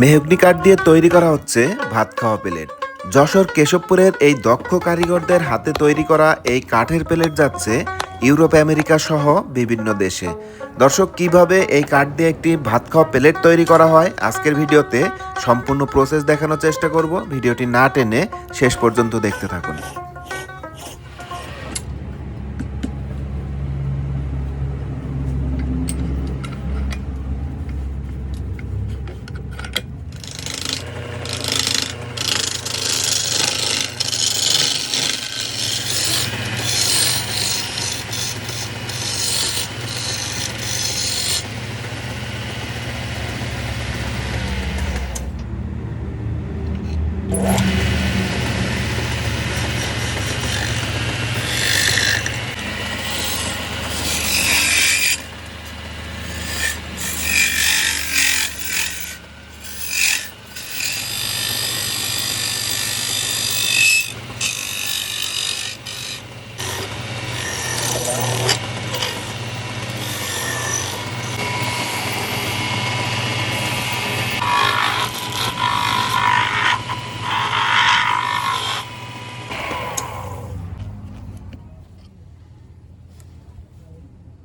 Mahogany কাঠ দিয়ে তৈরি করা হচ্ছে ভাত খাওয়া প্লেট। যশোর কেশবপুরের এই দক্ষ কারিগরদের হাতে তৈরি করা এই কাঠের প্লেট যাচ্ছে ইউরোপ, আমেরিকা সহ বিভিন্ন দেশে। দর্শক, কীভাবে এই কাঠ দিয়ে একটি ভাত খাওয়া প্লেট তৈরি করা হয়, আজকের ভিডিওতে সম্পূর্ণ প্রসেস দেখানোর চেষ্টা করব। ভিডিওটি না টেনে শেষ পর্যন্ত দেখতে থাকুন। Yeah.